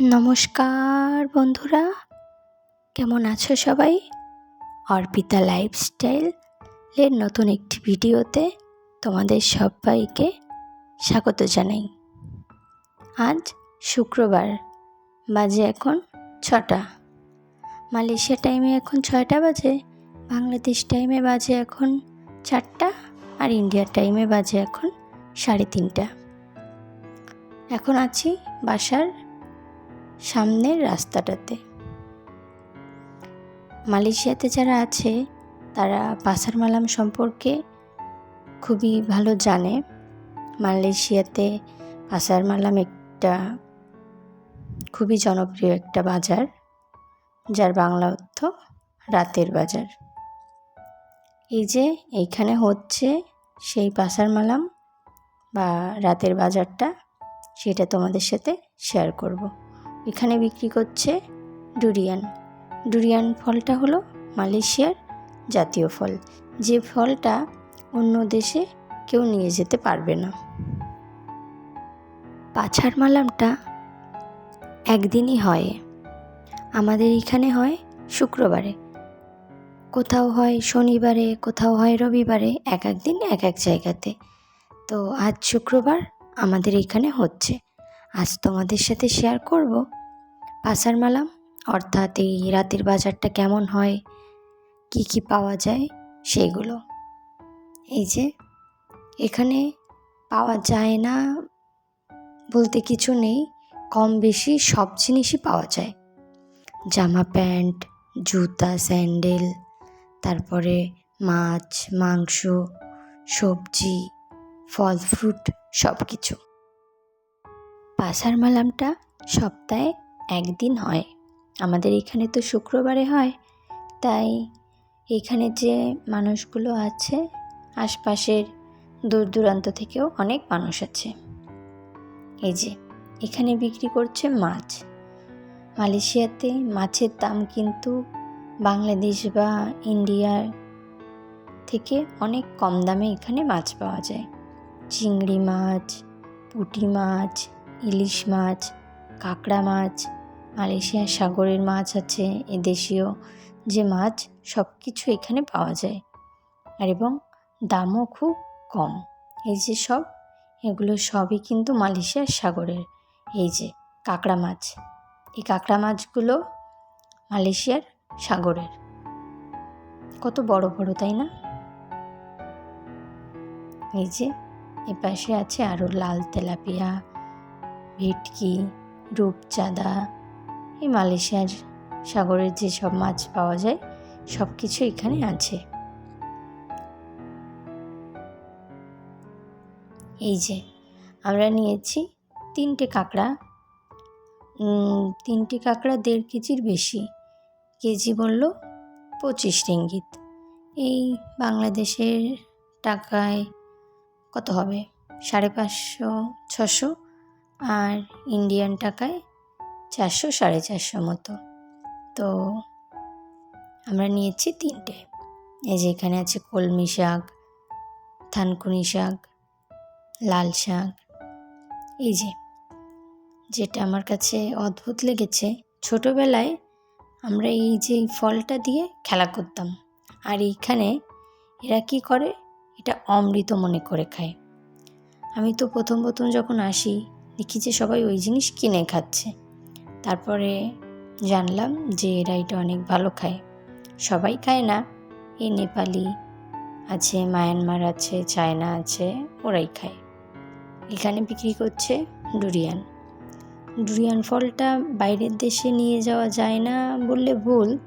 নমস্কার বন্ধুরা, কেমন আছো সবাই? অর্পিতা লাইফস্টাইলের নতুন একটি ভিডিওতে তোমাদের সবাইকে স্বাগত জানাই। আজ শুক্রবার, বাজে এখন ছটা। মালয়েশিয়া টাইমে এখন ছয়টা বাজে, বাংলাদেশ টাইমে বাজে এখন চারটা, আর ইন্ডিয়ার টাইমে বাজে এখন সাড়ে তিনটা। এখন আছি বাসার সামনের রাস্তাটাতে। মালয়েশিয়াতে যারা আছে, তারা পাসার মালাম সম্পর্কে খুবই ভালো জানে। মালয়েশিয়াতে পাসার মালাম একটা খুবই জনপ্রিয় একটা বাজার, যার বাংলা অর্থ রাতের বাজার। এই যে এইখানে হচ্ছে সেই পাসার মালাম বা রাতের বাজারটা, সেটা তোমাদের সাথে শেয়ার করব। এখানে বিক্রি করছে ডুরিয়ান। ডুরিয়ান ফলটা হলো মালয়েশিয়ার জাতীয় ফল। যে ফলটা অন্য দেশে কেউ নিয়ে যেতে পারবে না। পাছার মালামটা একদিনই হয়। আমাদের এখানে হয় শুক্রবারে। কোথাও হয় শনিবারে, কোথাও হয় রবিবারে, এক এক দিন, এক এক জায়গাতে। তো আজ শুক্রবার আমাদের এখানে হচ্ছে। আজ তোমাদের সাথে শেয়ার করব পাসার মালাম অর্থাৎ এই রাতের বাজারটা কেমন হয়? কি কি পাওয়া যায়? সেইগুলো এই যে, এখানে পাওয়া যায় না বলতে কিছু নেই, কম বেশি সব জিনিসই পাওয়া যায়। জামা প্যান্ট, জুতা, স্যান্ডেল, তারপরে মাছ, মাংস, সবজি, ফল, ফ্রুট সব কিছু পাসার মালামটা সপ্তাহে একদিন হয়। আমাদের এখানে তো শুক্রবারে হয়। তাই এখানে যে মানুষগুলো আছে, আশপাশের দূর দূরান্ত থেকেও অনেক মানুষ আছে। এই যে, এখানে বিক্রি করছে মাছ। মালয়েশিয়াতে মাছের দাম কিন্তু বাংলাদেশ বা ইন্ডিয়ার থেকে অনেক কম দামে এখানে মাছ পাওয়া যায়। চিংড়ি মাছ, পুঁটি মাছ, ইলিশ মাছ কাঁকড়া মাছ, মালয়েশিয়ার সাগরের মাছ আছে, এদেশীয় যে মাছ সব কিছু এখানে পাওয়া যায়। আর এবং দামও খুব কম। এই যে সব, এগুলো সবই কিন্তু মালয়েশিয়ার সাগরের। এই যে কাঁকড়া মাছ, এই কাঁকড়া মাছগুলো মালয়েশিয়ার সাগরের। কত বড় বড়, তাই না? এই যে এপাশে আছে আরও লাল তেলাপিয়া, ভেটকি রূপচাঁদা এই মালয়েশিয়ার সাগরের যেসব মাছ পাওয়া যায় সব কিছু এখানে আছে। এই যে, আমরা নিয়েছি তিনটে কাঁকড়া। তিনটে কাঁকড়া দেড় কেজির বেশি। কেজি বলল পঁচিশ রিঙ্গিত। এই বাংলাদেশের টাকায় কত হবে? সাড়ে পাঁচশো, ছশো? আর ইন্ডিয়ান টাকায় চারশো, সাড়ে চারশো মতো। তো আমরা নিয়েছি তিনটে। এই যে এখানে আছে কলমি শাক, থানকুনি শাক, লাল শাক। এই যে, যেটা আমার কাছে অদ্ভুত লেগেছে, ছোটোবেলায় আমরা এই যে ফলটা দিয়ে খেলা করতাম। আর এইখানে এরা কি করে? এটা অমৃত মনে করে খায়। আমি তো প্রথম প্রথম যখন আসি দেখি যে সবাই ওই জিনিস কিনে খাচ্ছে। তারপরে জানলাম যে এরা এটা অনেক ভালো খায়। সবাই খায় না। এই নেপালি আছে, মায়ানমার আছে, চায়না আছে, ওরাই খায়। এখানে বিক্রি করছে ডুরিয়ান। ডুরিয়ান ফলটা বাইরের দেশে নিয়ে যাওয়া যায় না বললে ভুল।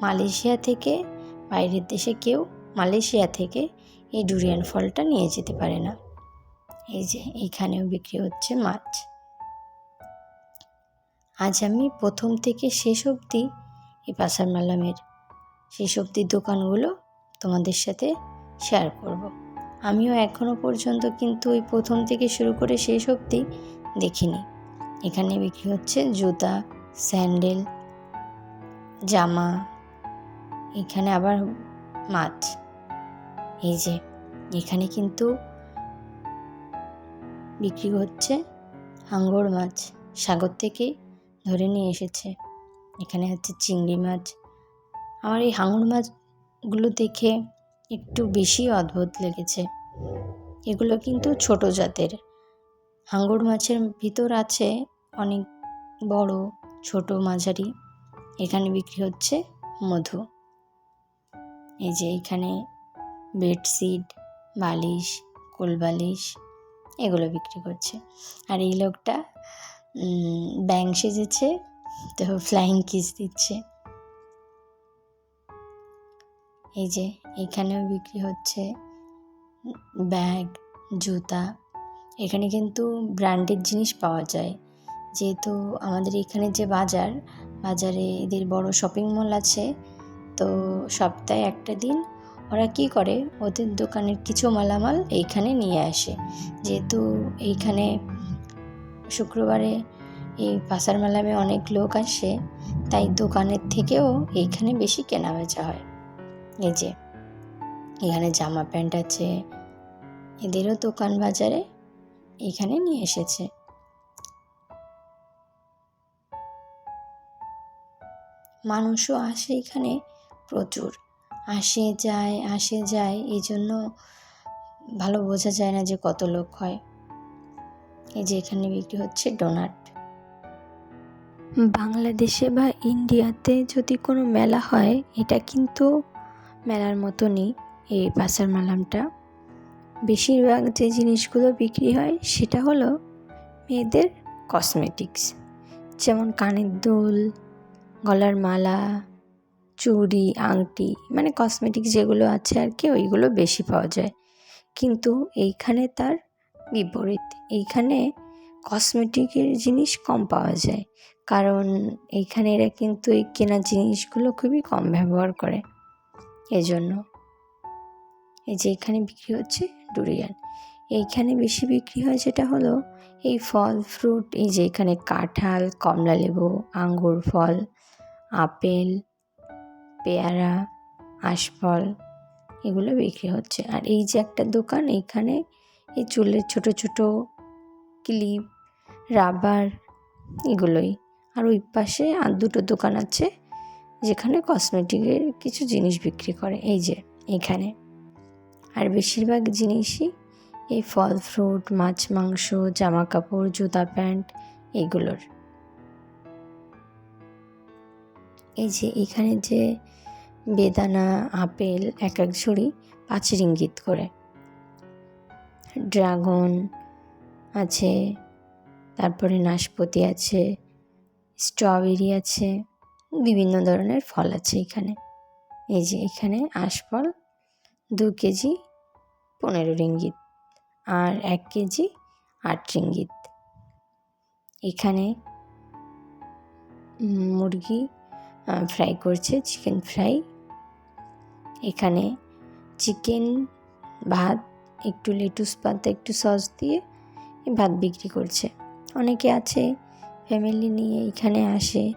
মালয়েশিয়া থেকে, বাইরের দেশে কেউ মালয়েশিয়া থেকে এই ডুরিয়ান ফলটা নিয়ে যেতে পারে না। এই যে এইখানেও বিক্রি হচ্ছে মাছ। আজ আমি প্রথম থেকে শেষ অবধি এই পাসার মালামের শেষ অবধি দোকানগুলো তোমাদের সাথে শেয়ার করব। আমিও এখনও পর্যন্ত কিন্তু ওই প্রথম থেকে শুরু করে শেষ অবধি দেখিনি। এখানে বিক্রি হচ্ছে জুতা, স্যান্ডেল, জামা, এখানে আবার মাছ। এই যে এখানে কিন্তু বিক্রি হচ্ছে হাঙ্গর মাছ, সাগর থেকে ধরে নিয়ে এসেছে। এখানে হচ্ছে চিংড়ি মাছ। আমার এই হাঙর মাছগুলো দেখে একটু বেশি অদ্ভুত লেগেছে। এগুলো কিন্তু ছোট জাতের। হাঙ্গর মাছের ভিতর আছে অনেক বড়, ছোট মাঝারি। এখানে বিক্রি হচ্ছে মধু। এই যে এখানে বেডশিট বালিশ, কোলবালিশ। এগুলো বিক্রি করছে। আর এই লোকটা ব্যাং সেজেছে, তো ফ্লাইং কিস দিচ্ছে। এই যে, এখানেও বিক্রি হচ্ছে ব্যাগ, জুতা। এখানে কিন্তু ব্র্যান্ডেড জিনিস পাওয়া যায়। যেহেতু আমাদের এখানে যে বাজার, বাজারে এদের বড় শপিং মল আছে, তো সপ্তাহে একটা দিন ওরা কি করে? ওদের দোকানের কিছু মালামাল এইখানে নিয়ে আসে। যেহেতু এইখানে শুক্রবারে এই পাসার মেলামে অনেক লোক আসে, তাই দোকানের থেকেও এইখানে বেশি কেনা বেচা হয়। এই যে, এখানে জামা প্যান্ট আছে, এদেরও দোকান বাজারে এখানে নিয়ে এসেছে। মানুষও আসে এখানে প্রচুর। আসে যায় আসে যায় এই জন্য ভালো বোঝা যায় না যে কত লোক হয়। এই যে এখানে বিক্রি হচ্ছে ডোনাট। বাংলাদেশে বা ইন্ডিয়াতে যদি কোনো মেলা হয়, এটা কিন্তু মেলার মতনই এই পাসার মালামটা। বেশিরভাগ যে জিনিসগুলো বিক্রি হয়, সেটা হলো মেয়েদের কসমেটিক্স যেমন কানের দুল, গলার মালা চুড়ি, আংটি মানে কসমেটিক যেগুলো আছে আর কি ওইগুলো বেশি পাওয়া যায়। কিন্তু এইখানে তার বিপরীত। এইখানে কসমেটিকের জিনিস কম পাওয়া যায়। কারণ এইখানে এরা কিন্তু এই কেনা জিনিসগুলো খুবই কম ব্যবহার করে। এজন্য। এই যে এখানে বিক্রি হচ্ছে ডুরিয়ান। এইখানে বেশি বিক্রি হয় যেটা হলো এই ফল ফ্রুট এই যে এখানে কাঁঠাল কমলা লেবু আঙ্গুর ফল, আপেল পেয়ারা, আশফল এগুলো বিক্রি হচ্ছে। আর এই যে একটা দোকান এইখানে এই চুলের ছোট ছোট ক্লিপ, রাবার এগুলোই। আর ওই পাশে আর দুটো দোকান আছে যেখানে কসমেটিকের কিছু জিনিস বিক্রি করে। এই যে এখানে। আর বেশিরভাগ জিনিসই এই ফল ফ্রুট, মাছ, মাংস, জামা কাপড়, জুতা প্যান্ট এগুলোর। এই যে এখানে যে বেদানা, আপেল এক এক ঝুড়ি পাঁচ রিঙ্গিত করে। ড্রাগন আছে, তারপরে নাশপাতি আছে, স্ট্রবেরি আছে, বিভিন্ন ধরনের ফল আছে এখানে। এই যে এখানে আশফল দু কেজি পনেরো রিঙ্গিত আর এক কেজি আট রিঙ্গিত। এখানে মুরগি ফ্রাই করছে, চিকেন ফ্রাই এখানে চিকেন, ভাত, একটু লেটুস পাতা, একটু সস দিয়ে ভাত বিক্রি করছে। অনেকে আছে ফ্যামিলি নিয়ে এখানে আসে,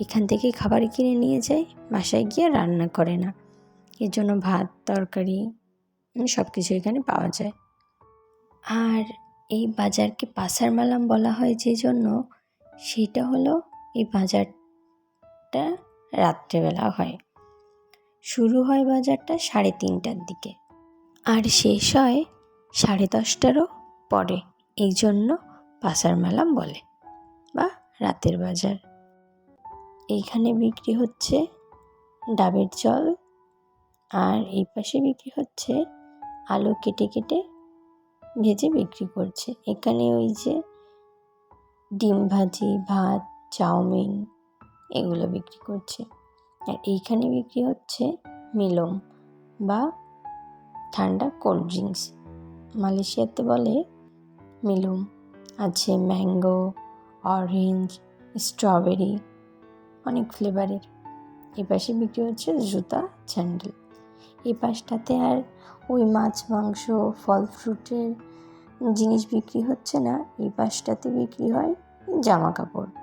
এখান থেকে খাবার কিনে নিয়ে যায়, বাসায় গিয়ে রান্না করে না। এর জন্য ভাত, তরকারি সব কিছু এখানে পাওয়া যায়। আর এই বাজারকে পাসার মালাম বলা হয় যে জন্য সেটা হলো এই বাজারটা রাত্রেবেলা হয়। শুরু হয় বাজারটা সাড়ে তিনটার দিকে। আর শেষ হয় সাড়ে দশটারও পরে, এই জন্য পাসার মালাম বলে, বা রাতের বাজার। এইখানে বিক্রি হচ্ছে ডাবের জল, আর এই পাশে বিক্রি হচ্ছে আলু কেটে কেটে ভেজে বিক্রি করছে। এখানে ওই যে ডিম ভাজি, ভাত, চাউমিন, এগুলো বিক্রি করছে। আর এইখানে বিক্রি হচ্ছে মিলম বা ঠান্ডা কোল্ড ড্রিঙ্কস। মালয়েশিয়াতে বলে মিলুম। আছে ম্যাঙ্গো, অরেঞ্জ, স্ট্রবেরি, অনেক ফ্লেভারের। এ পাশে বিক্রি হচ্ছে জুতা, স্যান্ডেল। এই পাশটাতে আর ওই মাছ, মাংস, ফল, ফ্রুটের জিনিস বিক্রি হচ্ছে না। এই পাশটাতে বিক্রি হয় জামা কাপড়।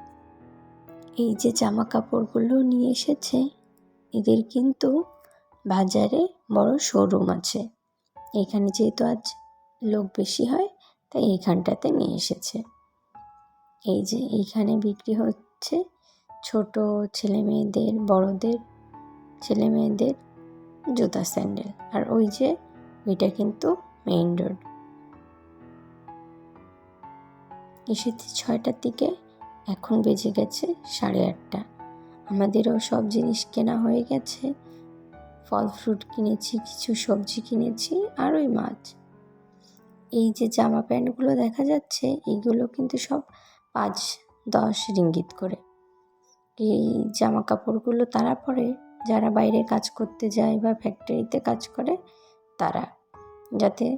এই যে জামা কাপড়গুলো নিয়ে এসেছে, এদের কিন্তু বাজারে বড় শোরুম আছে। এখানে যেহেতু আজ লোক বেশি হয়, তাই এইখানটাতে নিয়ে এসেছে। এই যে এইখানে বিক্রি হচ্ছে ছোট ছেলে মেয়েদের বড়দের ছেলে মেয়েদের জুতা স্যান্ডেল। আর ওই যে ওইটা কিন্তু মেইন রোড। এসেছি ছয়টার দিকে। এখন বেজে গেছে সাড়ে আটটা। আমাদেরও সব জিনিস কেনা হয়ে গেছে। ফল ফ্রুট কিনেছি, কিছু সবজি কিনেছি, আর ওই মাছ। এই যে জামা প্যান্টগুলো দেখা যাচ্ছে এইগুলো কিন্তু সব পাঁচ দশ রিঙ্গিত করে। এই জামা কাপড়গুলো তারা পরে, যারা বাইরে কাজ করতে যায় বা ফ্যাক্টরিতে কাজ করে, তারা। যাতে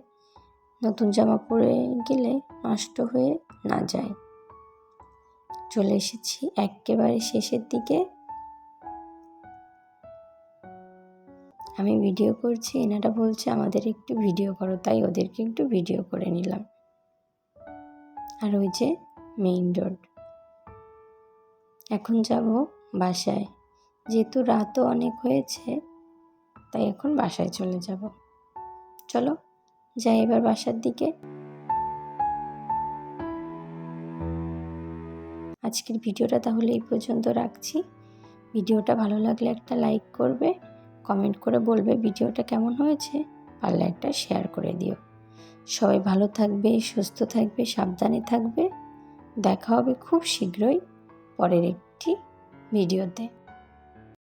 নতুন জামা পরে গেলে নষ্ট হয়ে না যায়। চলে এসেছি একেবারে শেষের দিকে। আমি ভিডিও করছি, এনারা বলছে, আমাদের একটু ভিডিও করো। তাই ওদেরকে একটু ভিডিও করে নিলাম। আর ওই যে মেইন রোড এখন যাব বাসায়। যেহেতু রাতও অনেক হয়েছে, তাই এখন বাসায় চলে যাব। চলো, যাই এবার বাসার দিকে। আজকের ভিডিওটা তাহলে এই পর্যন্ত রাখছি। ভিডিওটা ভালো লাগলে একটা লাইক করবে, কমেন্ট করে বলবে ভিডিওটা কেমন হয়েছে, পারলে একটা শেয়ার করে দিও। সবাই ভালো থাকবে, সুস্থ থাকবে, সাবধানে থাকবে। দেখা হবে খুব শীঘ্রই পরের একটি ভিডিওতে।